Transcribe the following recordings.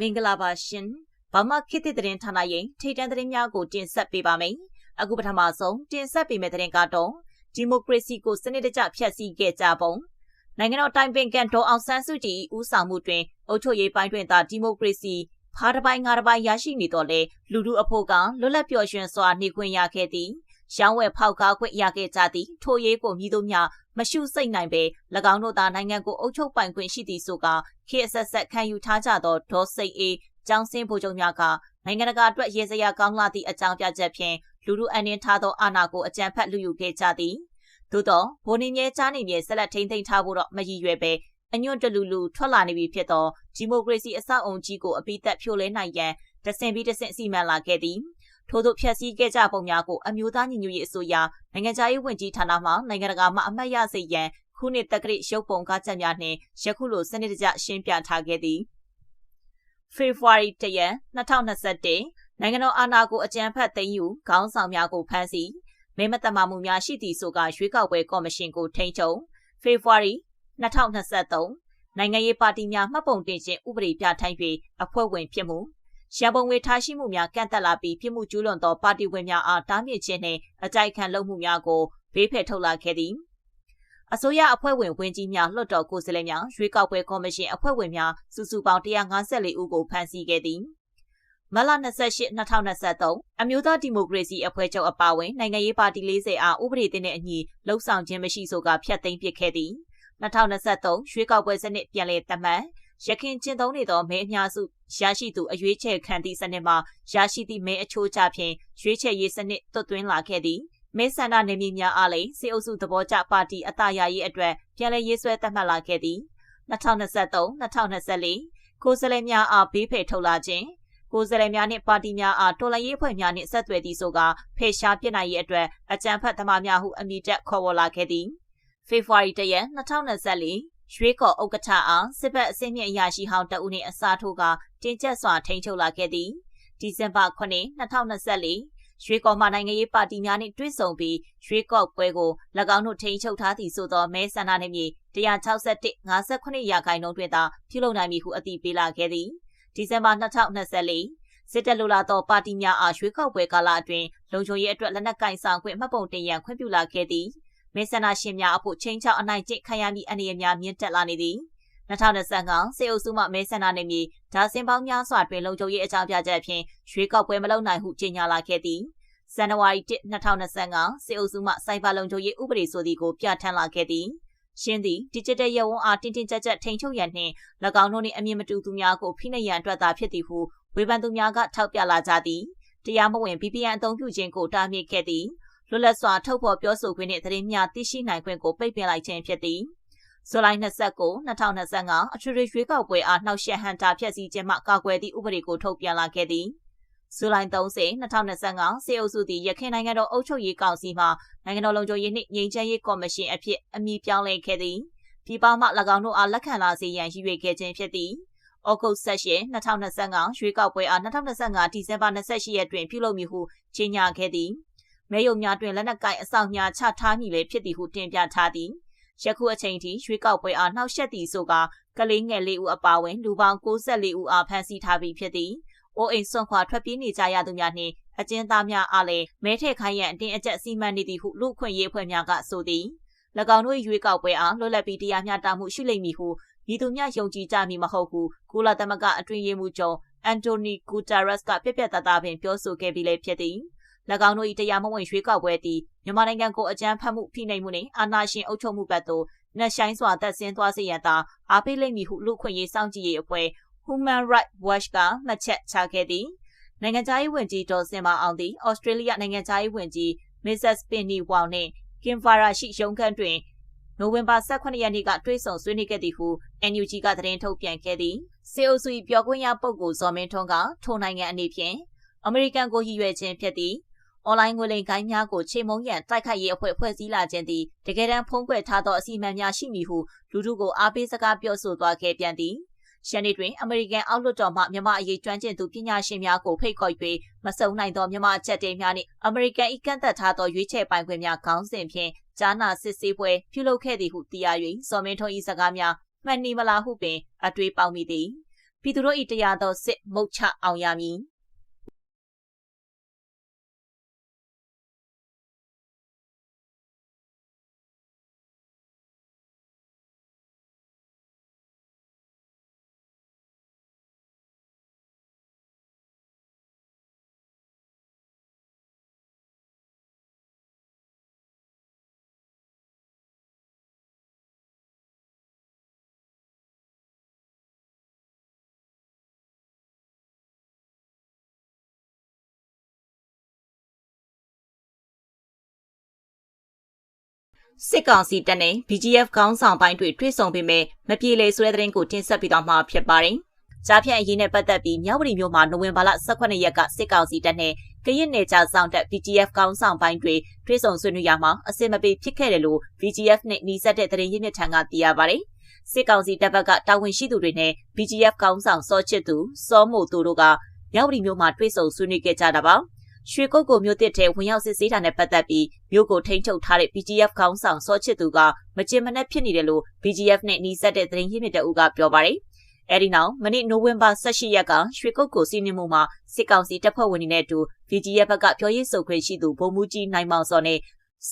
မင်္ဂလာပါရှင်ဘာမခေတ်သစ်သတင်းဌာနရဲ့ထိတ်တန့်သတင်းများကိုတင်ဆက်ပေးပါမယ်အခုပထမဆုံးတင်ဆက်ပေးမယ့်သတင်းကတော့ဒီမိုကရေစီကိုစနစ်တကျဖျက်ဆီးခဲ့ကြပုံနိုင်ငံတော်တိုင်ပင်ခံဒေါ်အောင်ဆန်းစုကြည်ဦးဆောင်မှုတွင်အုပ်ချုပ်ရေးပိုင်းတွင်သာဒီမိုကရေစီဖားတစ်ပိုင်းငါးတစ်ပိုင်းရရှိနေတော့လေလူလူအဖို့ကလွတ်လပ်ပျော်ရွှင်စွာနေခွင့်ရခဲ့သည်ရောင်းဝယ်ဖောက်ကားခွင့်ရခဲ့ကြသည်ထိုရေးကိုမြည်တို့များ မရှုစိတ်နိုင်ပေ၎င်းတို့သာနိုင်ငံကိုအုပ်ချုပ်ပိုင်ခွင့်ရှိသည်ဆိုကခေတ်ဆက်ဆက်ခံယူထားကြသောဒေါ်စိတ်အေးကျောင်းစင်းဗိုလ်ချုပ်များကနိုင်ငံတကာအတွက်ရေစရာကောင်းလာသည့်အကြောင်းပြချက်ဖြင့်လူလူအန်င်းထားသောအာဏာကိုအကြံဖက်လူယူခဲ့ကြသည်သို့သောဗိုလ်နေမြဲကြားနေမြဲဆက်လက်ထိန်းသိမ်းထားဖို့တော့မရည်ရွယ်ပဲအညွန့်တလူလူထွက်လာနေပြီဖြစ်သောဒီမိုကရေစီအဆောက်အုံကြီးကိုအပိသက်ဖြိုလဲနိုင်ရန်တဆင်ပြီးတဆင်စီမံလာခဲ့သည် ထို့သို့ဖျက်ဆီးခဲ့ကြပုံများကိုအမျိုးသားညီညွတ်ရေးအစိုးရနိုင်ငံခြားရေးဝန်ကြီးဌာနမှနိုင်ငံတကာမှအမှတ်ရစေရန်ခုနှစ်တက္ကရာရုပ်ပုံကားချက်များနှင့်ယခုလိုစနစ်တကျရှင်းပြထားခဲ့သည်ဖေဖော်ဝါရီတရက်2021နိုင်ငံတော်အာဏာကိုအကြံဖတ်သိမ်းယူခေါင်းဆောင်များကိုဖမ်းဆီးမဲမတမာမှုများရှိသည့်ဆိုကရွေးကောက်ပွဲကော်မရှင်ကိုထိန်းချုပ်ဖေဖော်ဝါရီ2023နိုင်ငံရေးပါတီများမှတ်ပုံတင်ခြင်းဥပဒေပြထိုင်၍အဖွဲ့ဝင်ဖြစ်မှု ရန်ပုံငွေထားရှိမှုများကန့်သက်လာပြီးပြစ်မှုကျူးလွန်သောပါတီဝင်များအားတားမြစ်ခြင်းနှင့်အကြိုက်ခံလုပ်မှုများကိုဘေးဖယ်ထုတ်လာခဲ့သည်အစိုးရအဖွဲ့ဝင်ဝင်ကြီးများလွှတ်တော်ကိုယ်စားလှယ်များရွေးကောက်ပွဲကော်မရှင်အဖွဲ့ဝင်များစုစုပေါင်း154ဦးကိုဖမ်းဆီးခဲ့သည်မလ28 2023အမျိုးသားဒီမိုကရေစီအဖွဲ့ချုပ်အပါအဝင်နိုင်ငံရေးပါတီ40အားဥပဒေတင်တဲ့အညီလှုပ်ဆောင်ခြင်းမရှိဆိုကဖျက်သိမ်းပစ်ခဲ့သည်2023ရွေးကောက်ပွဲစနစ်ပြန်လည်သတ်မှတ် ရခင်ကျင့်သုံးနေသောမဲအများစုရရှိသူအရွေးချယ်ခံသည့်စနစ်မှာရရှိသည့်မဲအချိုးချဖြင့်ရွေးချယ်ရေးစနစ်တွတ်သွင်းလာခဲ့သည်မဲဆန္ဒနယ်မြေများအားလည်းစေအုပ်စုသဘောကျပါတီအတာရရေးအတွက်ပြန်လည်ရေးဆွဲသတ်မှတ်လာခဲ့သည်2023-2024ကိုယ်စားလှယ်များအားဘေးဖယ်ထုတ်လာခြင်းကိုယ်စားလှယ်များနှင့်ပါတီများအားတော်လှန်ရေးဖွဲ့များနှင့်ဆက်သွယ်သည့်ဆိုကဖေရှားပြစ်နိုင်ရေးအတွက်အကြံဖတ်သမားများဟုအမည်တက်ခေါ်ဝေါ်လာခဲ့သည်ဖေဖော်ဝါရီတရက်2024 ရွေးကော်ဥက္ကဋ္ဌအားစစ်ဘက်အစင်းမြင့်အရာရှိဟောင်းတဦးနှင့်အစားထိုးကတင်ကျက်စွာထိန်းချုပ်လာခဲ့သည်ဒီဇင်ဘာ9 2024ရွေးကော်မှနိုင်ငံရေးပါတီများနှင့်တွေ့ဆုံပြီးရွေးကောက်ပွဲကို၎င်းတို့ထိန်းချုပ်ထားသည့်ဆိုသောမဲဆန္ဒနယ်မြေ161 58ရာခိုင်နှုန်းတွင်သာပြုလုပ်နိုင်မည်ဟုအတည်ပြုလာခဲ့သည်ဒီဇင်ဘာ2024စစ်တပ်လိုလာသောပါတီများအားရွေးကောက်ပွဲကာလအတွင်းလုံခြုံရေးအတွက်လက်နက်ကင်ဆောင်ခွင့်မှတ်ပုံတင်ရန်ခွင့်ပြုလာခဲ့သည် မဲဆန္ဒရှင်များအဖို့ချင်းချောက်အနိုင်ကျင့်ခံရမည့်အနေအများမြင့်တက်လာနေသည်2025စေအုပ်စုမှမဲဆန္ဒနယ်မြေဒါစင်ပေါင်းများစွာတွင်လုံခြုံရေးအကြောင်းပြချက်ဖြင့်ရွေးကောက်ပွဲမလုပ်နိုင်ဟုကြေညာလာခဲ့သည်ဇန်နဝါရီ1 2025စေအုပ်စုမှစိုက်ဘာလုံခြုံရေးဥပဒေဆိုသည်ကိုပြဋ္ဌာန်းလာခဲ့သည်ရှင်းသည် digital ရဝန်းအားတင်းတင်းကြပ်ကြပ်ထိန်းချုပ်ရန်နှင့်၎င်းတို့နှင့်အမြင့်မတူသူများကိုဖိနှိပ်ရန်အတွက်သာဖြစ်သည်ဟုဝေဖန်သူများကထောက်ပြလာကြသည်တရားမဝင် VPN အသုံးပြုခြင်းကိုတားမြစ်ခဲ့သည် လွတ်လပ်စွာထုတ်ဖော်ပြောဆိုခွင့်နှင့်သတင်းများသိရှိနိုင်ခွင့်ကိုပိတ်ပင်လိုက်ခြင်းဖြစ်သည်ဇူလိုင်29 2025အထွေထွေရွေးကောက်ပွဲအားနှောက်ယှက်ဟန်တာဖျက်ဆီးခြင်းမှကာကွယ်သည့်ဥပဒေကိုထုတ်ပြန်လာခဲ့သည်ဇူလိုင်30 2025စေအုပ်စုသည်ရခိုင်နိုင်ငံတော်အုပ်ချုပ်ရေးကောင်စီမှနိုင်ငံတော်လုံခြုံရေးနှင့်ငြိမ်းချမ်းရေးကော်မရှင်အဖြစ်အမည်ပြောင်းလဲခဲ့သည်ပြည်ပမှ၎င်းတို့အားလက်ခံလာစေရန်ရည်ရွယ်ခဲ့ခြင်းဖြစ်သည်ဩဂုတ်16 2025ရွေးကောက်ပွဲအား2025ဒီဇင်ဘာ28ရက်တွင်ပြုလုပ်မည်ဟုကြေညာခဲ့သည် မဲယုံများတွင်လက်နက်ကိုင်အဆောင်များချထားမည်ပဲဖြစ်သည်ဟုတင်ပြထားသည်ယခုအချိန်ထိရွေးကောက်ပွဲအားနှောက်ယှက်သည်ဆိုကကလေးငယ်လေးဦးအပါအဝင်လူပေါင်း64ဦးအားဖမ်းဆီးထားပြီးဖြစ်သည်။အိုးအိမ်ဆွန့်ခွာထွက်ပြေးနေကြရသူများနှင့်အကျဉ်းသားများအားလည်းမဲထည့်ခိုင်းရန်အတင်းအကျပ်စီမံနေသည်ဟုလူခွင့်ရေးဖွဲ့များကဆိုသည်။၎င်းတို့ရွေးကောက်ပွဲအားလွတ်လပ်ပြီးတရားမျှတမှုရှိလိမ့်မည်ဟုဤသူများယုံကြည်ကြမည်မဟုတ်ဟုကုလသမဂ္ဂအတွင်းရေးမှူးချုပ်အန်တိုနီဂူတာရက်စ်ကပြပြတသားပင်ပြောဆိုခဲ့ပြီးလည်းဖြစ်သည်။၎ င်းတို့၏တရားမဝင်ရွေးကောက်ပွဲသည်မြန်မာနိုင်ငံကိုအကြမ်းဖက်မှုဖိနှိပ်မှုနှင့်အာဏာရှင်အုပ်ချုပ်မှုဘက်သို့နှက်ဆိုင်စွာသက်ဆင်းသွားစေရန်သာအားပေးလိမ့်မည်ဟုလူခွင့်ရေးစောင့်ကြည့်ရေးအဖွဲ့ Human Rights Watch ကမှတ်ချက်ချခဲ့သည်နိုင်ငံသားရေးဝန်ကြီးဒေါ်စင်မာအောင်သည်ဩစတြေးလျနိုင်ငံသားရေးဝန်ကြီး Mrs. Penny Wong နှင့် Kim Farah ရှိရုံးခန်းတွင်နိုဝင်ဘာ18ရက်နေ့ကတွေ့ဆုံဆွေးနွေးခဲ့သည်ဟု NUG ကသတင်းထုတ်ပြန်ခဲ့သည်စေအိုစုပြောခွင့်ရပုဂ္ဂိုလ်ဇော်မင်းထွန်းကထိုနိုင်ငံအနေဖြင့်အမေရိကန်ကိုရည်ရွယ်ခြင်းဖြစ်သည့် အွန်လိုင်းငွေလိမ်ကိုင်းများကိုချိန်မုံရန်တိုက်ခိုက်ရေးအဖွဲ့ဖွဲ့စည်းလာခြင်းသည်တကယ်တမ်းဖုံးကွယ်ထားသောအစီအမံများရှိမည်ဟုလူထုကိုအားပေးစကားပြောဆိုသွားခဲ့ပြန်သည်ရှန်နီတွင်အမေရိကန်အောက်လွှတ်တော်မှမြန်မာအရေးကျွမ်းကျင်သူပညာရှင်များကိုဖိတ်ခေါ်၍မစုံနိုင်သောမြန်မာအချက်တေများနှင့်အမေရိကန်၏ကန့်သက်ထားသောရွေးချယ်ပိုင်ခွင့်များခေါင်းစဉ်ဖြင့်ကြားနာစစ်ဆေးပွဲပြုလုပ်ခဲ့သည်ဟုသိရ၍စော်မင်းထွန်း၏စကားများမှန်နီမလားဟုပင်အတွေးပေါမိသည်ပြည်သူတို့၏တရားသောစစ်မုတ်ချအောင်ရမည် စစ်ကောင်စီတပ်နဲ့ BGF ခေါင်းဆောင်ပိုင်းတွေတွေ့ဆုံပေမဲ့မပြေလည်ဆိုတဲ့သတင်းကိုတင်ဆက်ပေးသွားမှာဖြစ်ပါတယ်။ကြားဖြတ်အရေးနဲ့ပတ်သက်ပြီးမြောက်ဝတီမြို့မှာနိုဝင်ဘာလ18ရက်ကစစ်ကောင်စီတပ်နဲ့ကရင်နယ်ခြားဆောင်တပ် BGF ခေါင်းဆောင်ပိုင်းတွေတွေ့ဆုံဆွေးနွေးရမှာအစင်မပြေဖြစ်ခဲ့တယ်လို့ BGF နဲ့နှီးစပ်တဲ့သတင်းရင်းမြစ်ထံကသိရပါတယ်။စစ်ကောင်စီတပ်ဘက်ကတာဝန်ရှိသူတွေနဲ့ BGF ကောင်းဆောင်စောချစ်သူစောမို့သူတို့ကမြောက်ဝတီမြို့မှာတွေ့ဆုံဆွေးနွေးခဲ့ကြတာပါ။ ရွှေကုတ်ကိုမြို့တစ်ထဲဝင်ရောက်စစ်ဆေးတာနဲ့ပတ်သက်ပြီးမြို့ကိုထိန်းချုပ်ထားတဲ့ BGF ခေါင်းဆောင်စောချစ်သူကမကြင်မနှက်ဖြစ်နေတယ်လို့ BGF နဲ့နှီးစပ်တဲ့သတင်းရင်းမြစ်တအုပ်ကပြောပါတယ်။အဲဒီနောက်မနေ့နိုဝင်ဘာ18ရက်ကရွှေကုတ်ကိုစီးနှင်းမှုမှာစစ်ကောင်စီတပ်ဖွဲ့ဝင်တွေနဲ့အတူ BGF ဘက်ကပြောရေးဆိုခွင့်ရှိသူဗိုလ်မှူးကြီးနိုင်မောင်စောနဲ့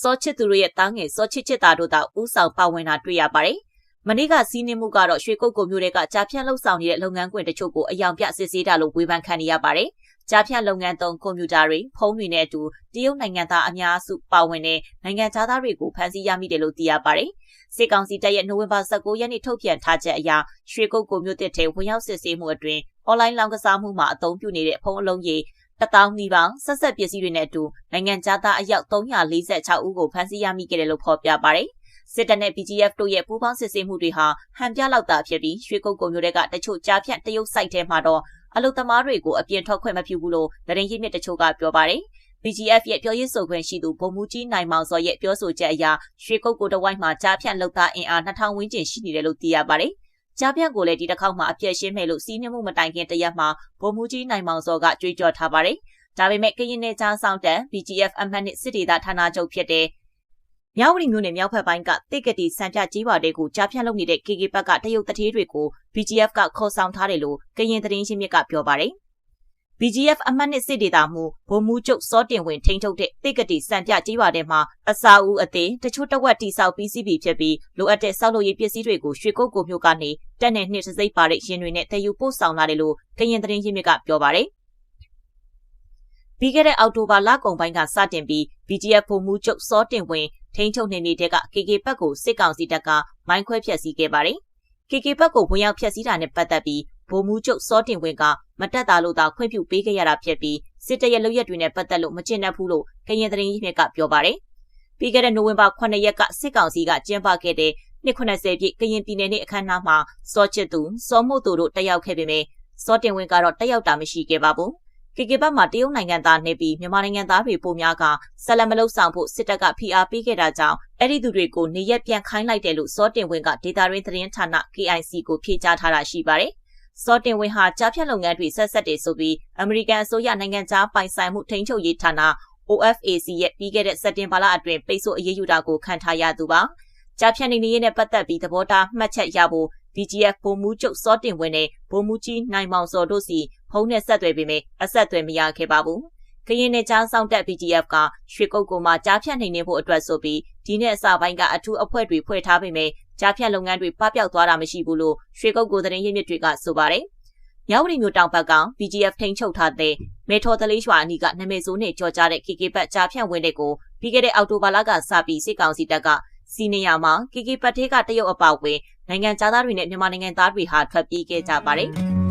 စောချစ်သူတို့ရဲ့တားငယ်စောချစ်ချစ်တာတို့သာဥဆောင်ပါဝင်တာတွေ့ရပါတယ်။မနေ့ကစီးနှင်းမှုကတော့ရွှေကုတ်ကိုမြို့တွေကကြာပြန့်လှုပ်ဆောင်နေတဲ့လုပ်ငန်းခွင်တချို့ကိုအယောင်ပြစစ်ဆေးတာလို့ဝေဖန်ခံနေရပါတယ်။ ကြားဖြတ်လုပ်ငန်းသုံးကွန်ပျူတာတွေဖုန်းတွေနဲ့အတူတရုတ်နိုင်ငံသားအများစုပါဝင်တဲ့နိုင်ငံသားတွေကိုဖမ်းဆီးရမိတယ်လို့သိရပါတယ်။စစ်ကောင်စီတပ်ရဲ့နိုဝင်ဘာ19ရက်နေ့ထုတ်ပြန်ထားချက်အရရွှေကုတ်ကိုမြို့တစ်ထဲဝင်ရောက်စစ်ဆေးမှုအတွင်းအွန်လိုင်းလောင်းကစားမှုမှာအသုံးပြုနေတဲ့ဖုန်းအလုံးကြီးတထောင်နီးပါးဆက်ဆက်ပစ္စည်းတွေနဲ့အတူနိုင်ငံသားအယောက်346ဦးကိုဖမ်းဆီးရမိခဲ့တယ်လို့ဖော်ပြပါတယ်။စစ်တပ်နဲ့ BGF တို့ရဲ့ပူးပေါင်းစစ်ဆေးမှုတွေဟာဟန်ပြလောက်တာဖြစ်ပြီးရွှေကုတ်ကုံမျိုးတွေကတချို့ကြားဖြတ်တရုတ်စိုက်ထဲမှာတော့ အလုသမားတွေကိုအပြင်ထွက်ခွင့်မပြုဘူးလို့သတင်းရင်းမြစ်တချို့ကပြောပါတယ်။ BGF ရဲ့ပြောရေးဆိုခွင့်ရှိသူဗိုလ်မှူးကြီးနိုင်မောင်စောရဲ့ပြောဆိုချက်အရရွှေကုတ်ကိုတဝိုက်မှာကြားဖြန့်လောက်သားအင်အား2000ဝန်းကျင်ရှိနေတယ်လို့သိရပါတယ်။ကြားဖြန့်ကိုလည်းဒီတစ်ခေါက်မှာအပြည့်ရှင်းမယ်လို့စီးနှင်းမှုမတိုင်ခင်တရက်မှာဗိုလ်မှူးကြီးနိုင်မောင်စောကကြွေးကြော်ထားပါတယ်။ဒါပေမဲ့ကရင်နယ်ကြားဆောင်တန် BGF အမှတ်နှစ်စစ်ဒေသဌာနချုပ်ဖြစ်တဲ့ မြောက်ဝတီမြို့နယ်မြောက်ဖက်ပိုင်းကတိတ်ကတိစံပြကြီးပါတဲ့ကိုကြားဖြတ်လုပ်နေတဲ့ KK ဘက်ကတရုတ်တထေးတွေကို BGF ကခေါ်ဆောင်ထားတယ်လို့ကရင်သတင်းရှင်းမြစ်ကပြောပါတယ်။ BGF အမှတ်နှစ်စစ်ဒေသမှုဗိုလ်မှူးချုပ်စောတင်ဝင်ထိန်းချုပ်တဲ့တိတ်ကတိစံပြကြီးပါတဲ့မှာအစာဦးအသေးတချို့တဝက်တိဆောက်ပြီးစီးပြီဖြစ်ပြီးလိုအပ်တဲ့ဆောက်လုပ်ရေးပစ္စည်းတွေကိုရွှေကုတ်ကိုမြို့ကနေတက်နဲ့နှစ်စိမ့်ပါတဲ့ရင်တွေနဲ့တည်ယူပို့ဆောင်လာတယ်လို့ကရင်သတင်းရှင်းမြစ်ကပြောပါတယ်။ပြီးခဲ့တဲ့အောက်တိုဘာလကုန်ပိုင်းကစတင်ပြီး BGF ဗိုလ်မှူးချုပ်စောတင်ဝင် ထိန်းချုပ်နေနေတဲ့က KK ဘက်ကိုစစ်ကောင်စီတပ်ကမိုင်းခွဲဖျက်ဆီးခဲ့ပါတယ်။ KK ဘက်ကိုဝင်ရောက်ဖျက်ဆီးတာနဲ့ပတ်သက်ပြီးဗိုလ်မှူးချုပ်စောတင်ဝင်းကမတက်တာလို့သာခွင့်ပြုပေးခဲ့ရတာဖြစ်ပြီးစစ်တပ်ရဲ့လုပ်ရက်တွေနဲ့ပတ်သက်လို့မကျင့်တတ်ဘူးလို့ကရင်သတင်းရင်းမြစ်ကပြောပါတယ်။ပြီးခဲ့တဲ့နိုဝင်ဘာ9ရက်ကစစ်ကောင်စီကကျင်းပခဲ့တဲ့နှစ်90ပြည့်ကရင်ပြည်နယ်နေ့အခမ်းအနားမှာစောချစ်သူစောမို့သူတို့တက်ရောက်ခဲ့ပေမယ့်စောတင်ဝင်းကတော့တက်ရောက်တာမရှိခဲ့ပါဘူး။ ကေကေဘတ်မှာတရုတ်နိုင်ငံသားနေပြီးမြန်မာနိုင်ငံသားတွေပိုများကဆက်လက်မလုပ်ဆောင်ဖို့စစ်တပ်ကဖိအားပေးခဲ့တာကြောင့်အဲ့ဒီသူတွေကိုနေရက်ပြန်ခိုင်းလိုက်တယ်လို့စောတင်ဝင်းကဒေတာရင်းသတင်းဌာန KIC ကိုဖြေကြားထားတာရှိပါတယ်။စောတင်ဝင်းဟာကြားဖြတ်လုပ်ငန်းတွေဆက်ဆက်တယ်ဆိုပြီးအမေရိကန်အစိုးရနိုင်ငံသားပိုင်ဆိုင်မှုထိန်းချုပ်ရေးဌာန OFAC ရဲ့ပြီးခဲ့တဲ့စက်တင်ဘာလအတွင်းပိတ်ဆို့အရေးယူတာကိုခံထားရသူပါ။ကြားဖြတ်နေနေရေးနဲ့ပတ်သက်ပြီးသဘောထားမှတ်ချက်ရဖို့ BGF ဗိုလ်မှူးချုပ်စောတင်ဝင်းနဲ့ဗိုလ်မှူးကြီးနိုင်မောင်စောတို့စီ ဖုန်းနဲ့ဆက်သွယ်ပေမဲ့အဆက်အသွယ်မရခဲ့ပါဘူး။ကရင်နယ်ကြားဆောင်တက် BGF ကရွှေကုတ်ကိုမှကြားဖြတ်နိုင်နေဖို့အတွက်ဆိုပြီးဒီနေ့အစပိုင်းကအထူးအဖွဲ့တွေဖွဲ့ထားပေမဲ့ကြားဖြတ်လုပ်ငန်းတွေပပျောက်သွားတာမရှိဘူးလို့ရွှေကုတ်ကိုသတင်းရင်းမြစ်တွေကဆိုပါတယ်။မြောက်ဝတီမြို့တောင်ဘက်က BGF ထိန်းချုပ်ထားတဲ့မေထော်တလေးရွာအနီးကနာမည်ဆိုးနဲ့ကြော်ကြားတဲ့ KK ဘတ်ကြားဖြန့်ဝင်တဲ့ကိုပြီးခဲ့တဲ့အောက်တိုဘာလကစပြီးစစ်ကောင်စီတပ်ကစီနေယာမှာ KK ပတ်သေးကတရုတ်အပောက်ဝင်နိုင်ငံသားတွေနဲ့မြန်မာနိုင်ငံသားတွေဟာထွက်ပြေးခဲ့ကြပါတယ်။